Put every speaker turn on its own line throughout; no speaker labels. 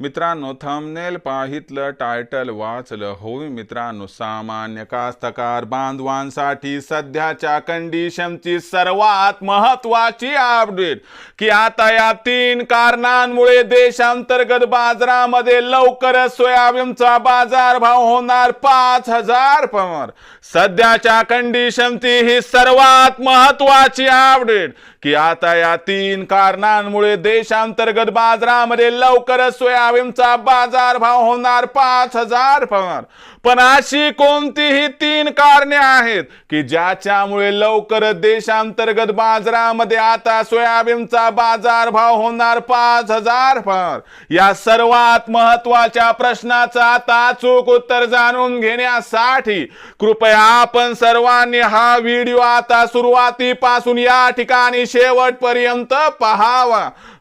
मित्रांनो thumbnail पाहितलं title वाचलं. होवी मित्रांनो सामान्य कास्तकार बांधवांसाठी सध्याच्या कंडिशनची सर्वात महत्वाची अपडेट की आता या तीन कारणांमुळे देशांतर्गत बाजारामध्ये लवकरच सोयाबीनचा बाजारभाव होणार पाच हजार पवार सध्याच्या कंडिशनची ही सर्वात महत्वाची अपडेट की आता या तीन कारणांमुळे देशांतर्गत बाजारामध्ये लवकरच सोयाबीनचा बाजारभाव होणार पाच हजार पवार पण अशी कोणतीही तीन कारणे आहेत की ज्याच्यामुळे लवकर देशांतर्गत बाजारामध्ये आता सोयाबीनचा बाजारभाव होणार पाच हजार पवार या सर्वात महत्त्वाच्या प्रश्नाचं आता अचूक उत्तर जाणून घेण्यासाठी कृपया आपण सर्वांनी हा व्हिडिओ आता सुरुवातीपासून या ठिकाणी शेवटपर्यंत पहावा.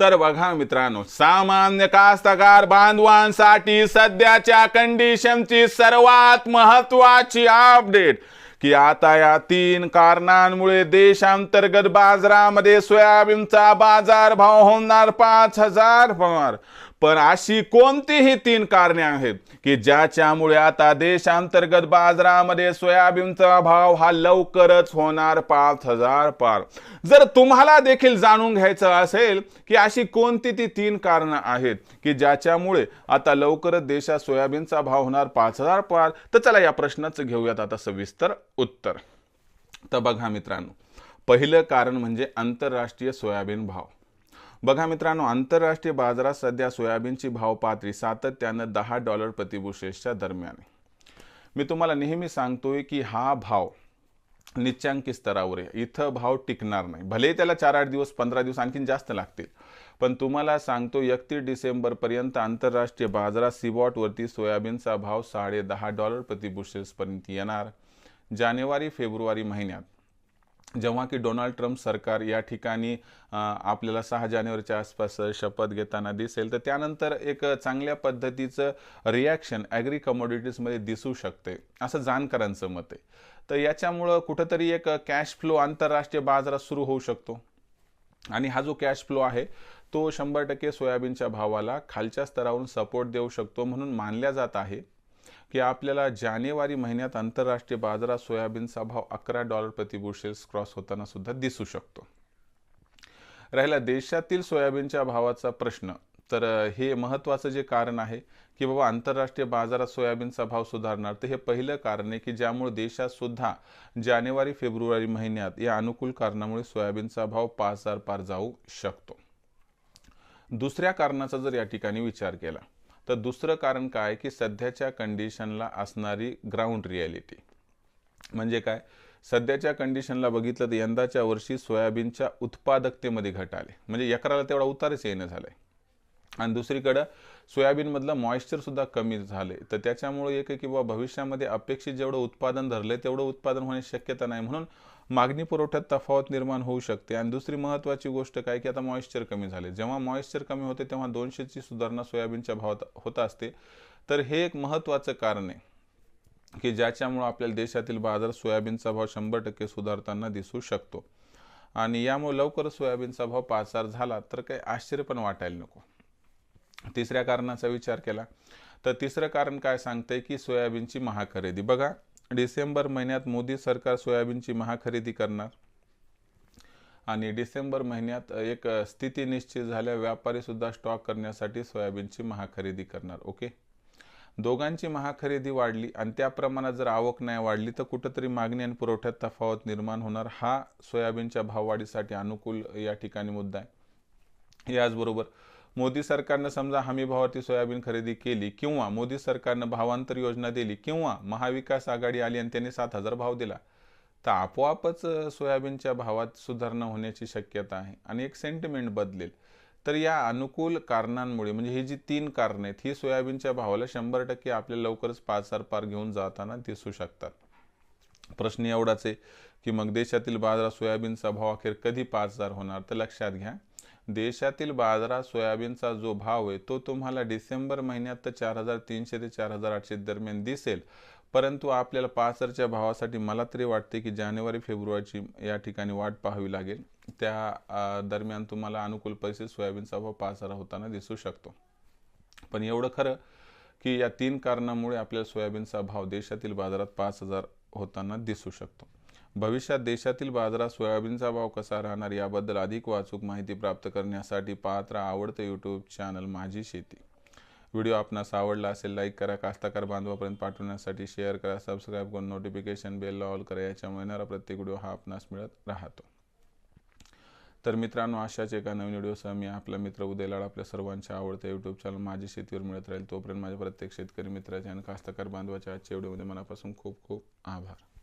तर बघा मित्रांनो सामान्य कास्तकार बांधवांसाठी सध्याच्या कंडिशनची सर्वात महत्वाची अपडेट की आता या तीन कारणांमुळे देशांतर्गत बाजारामध्ये सोयाबीनचा बाजारभाव होणार पाच हजार पवार पण अशी कोणतीही तीन कारणे आहेत की ज्याच्यामुळे आता देशांतर्गत बाजारामध्ये सोयाबीनचा भाव हा लवकरच होणार पाच हजार पार. जर तुम्हाला देखील जाणून घ्यायचं असेल की अशी कोणती ती तीन कारणं आहेत की ज्याच्यामुळे आता लवकरच देशात सोयाबीनचा भाव होणार पाच हजार पार तर चला या प्रश्नाचं घेऊयात आता सविस्तर उत्तर. तर बघा मित्रांनो पहिलं कारण म्हणजे आंतरराष्ट्रीय सोयाबीन भाव. बघा मित्रांनो आंतरराष्ट्रीय बाजारात सध्या सोयाबीनची भाव पातळी सातत्यानं दहा डॉलर प्रतिबुशेसच्या दरम्यान मी तुम्हाला नेहमी सांगतोय की हा भाव निच्चांकी स्तरावर आहे. इथं भाव टिकणार नाही. भले त्याला चार आठ दिवस पंधरा दिवस आणखीन जास्त लागतील पण तुम्हाला सांगतो एकतीस डिसेंबरपर्यंत आंतरराष्ट्रीय बाजारात सिबॉटवरती सोयाबीनचा भाव साडे दहा डॉलर प्रतिबुशेसपर्यंत येणार. जानेवारी फेब्रुवारी महिन्यात जेव्हा की डोनाल्ड ट्रम्प सरकार या ठिकाणी आपल्याला सहा जानेवारीच्या आसपास शपथ घेताना दिसेल तर त्यानंतर एक चांगल्या पद्धतीचं रिॲक्शन ॲग्री कमोडिटीजमध्ये दिसू शकते असं जाणकारांचं मत आहे. तर याच्यामुळं कुठंतरी एक कॅश फ्लो आंतरराष्ट्रीय बाजारात सुरू होऊ शकतो. आणि हा जो कॅश फ्लो आहे तो शंभर टक्के सोयाबीनच्या भावाला खालच्या स्तरावरून सपोर्ट देऊ शकतो म्हणून मानल्या जात आहे. की आपल्याला जानेवारी महिन्यात आंतरराष्ट्रीय बाजारात सोयाबीनचा भाव अकरा डॉलर प्रति बुशेल्स क्रॉस होताना सुद्धा दिसू शकतो. राहिला देशातील सोयाबीनच्या भावाचा प्रश्न. तर हे महत्त्वाचं जे कारण आहे की बाबा आंतरराष्ट्रीय बाजारात सोयाबीनचा भाव सुधारणार. तर हे पहिलं कारण आहे की ज्यामुळे देशात सुद्धा जानेवारी फेब्रुवारी महिन्यात या अनुकूल कारणामुळे सोयाबीनचा भाव पाच हजार पार जाऊ शकतो. दुसऱ्या कारणाचा जर या ठिकाणी विचार केला तर दुसरं कारण काय की सध्याच्या कंडिशनला असणारी ग्राउंड रियालिटी म्हणजे काय? सध्याच्या कंडिशनला बघितलं तर यंदाच्या वर्षी सोयाबीनच्या उत्पादकतेमध्ये घट आले. म्हणजे एकराला तेवढा उतारच येणं झालंय. आणि दुसरीकडं सोयाबीनमधलं मॉइश्चर सुद्धा कमी झाले तर त्याच्यामुळे एक की बाबा भविष्यामध्ये अपेक्षित जेवढं उत्पादन धरलंय तेवढं उत्पादन होण्याची शक्यता नाही. म्हणून मागणी पुरवठ्यात तफावत निर्माण होऊ शकते. आणि दुसरी महत्त्वाची गोष्ट काय की आता मॉइश्चर कमी झाले. जेव्हा मॉइश्चर कमी होते तेव्हा दोनशेची सुधारणा सोयाबीनच्या भावात होत असते. तर हे एक महत्त्वाचं कारण आहे की ज्याच्यामुळं आपल्याला देशातील बाजार सोयाबीनचा भाव शंभर टक्के सुधारताना दिसू शकतो. आणि यामुळे लवकरच सोयाबीनचा भाव पाच हजार झाला तर काही आश्चर्य पण वाटायला नको. तिसऱ्या कारणाचा विचार केला तर तिसरं कारण काय सांगतंय की सोयाबीनची महाखरेदी. बघा डिसेंबर महिन्यात मोदी सरकार सोयाबीनची महाखरेदी करणार. आणि डिसेंबर महिन्यात एक स्थिती निश्चित झाल्या व्यापारीसुद्धा स्टॉक करण्यासाठी सोयाबीनची महाखरेदी करणार. ओके? दोघांची महाखरेदी वाढली आणि त्या प्रमाणात जर आवक नाही वाढली तर कुठंतरी मागणी आणि पुरवठ्यात तफावत निर्माण होणार. हा सोयाबीनच्या भाववाढीसाठी अनुकूल या ठिकाणी मुद्दा आहे. याचबरोबर मोदी सरकारनं समजा हमी भावावरती सोयाबीन खरेदी केली किंवा मोदी सरकारनं भावांतर योजना दिली किंवा महाविकास आघाडी आली आणि त्यांनी सात हजार भाव दिला तर आपोआपच सोयाबीनच्या भावात सुधारणा होण्याची शक्यता आहे आणि एक सेंटिमेंट बदलेल. तर या अनुकूल कारणांमुळे म्हणजे ही जी तीन कारणं आहेत ही सोयाबीनच्या भावाला शंभर टक्के आपल्या लवकरच पाच हजार पार घेऊन जाताना दिसू शकतात. प्रश्न एवढाच आहे की मग देशातील बाजारात सोयाबीनचा भाव अखेर कधी पाच हजार होणार तर लक्षात घ्या. देशातील बाजारात सोयाबीनचा जो भाव आहे तो तुम्हाला डिसेंबर महिन्यात तर चार हजार तीनशे ते चार हजार आठशे दरम्यान दिसेल. परंतु आपल्याला पासरच्या भावासाठी मला तरी वाटते की जानेवारी फेब्रुवारीची या ठिकाणी वाट पाहावी लागेल. त्या दरम्यान तुम्हाला अनुकूल परिस्थितीत सोयाबीनचा भाव पाच हजार होताना दिसू शकतो. पण एवढं खरं की या तीन कारणामुळे आपल्याला सोयाबीनचा भाव देशातील बाजारात पाच हजार होताना दिसू शकतो. भविष्यात देशातील बाजारात सोयाबीनचा भाव कसा राहणार याबद्दल अधिक वाचूक माहिती प्राप्त करण्यासाठी पाहत राहा आवडतं यूट्यूब चॅनल माझी शेती. व्हिडिओ आपणास आवडला असेल लाईक करा. कास्ताकार बांधवापर्यंत पाठवण्यासाठी शेअर करा. सबस्क्राईब करून नोटिफिकेशन बेल ऑल करा. याच्यामुळे येणारा प्रत्येक व्हिडिओ हा आपणास मिळत राहतो. तर मित्रांनो अशाच एका नवीन व्हिडिओसह मी आपला मित्र उदयलाड आपल्या सर्वांच्या आवडत्या यूट्यूब चॅनल माझी शेतीवर मिळत राहील तोपर्यंत माझ्या प्रत्येक शेतकरी मित्राचे आणि कास्तकार बांधवाच्या आजच्या व्हिडिओमध्ये मनापासून खूप खूप आभार.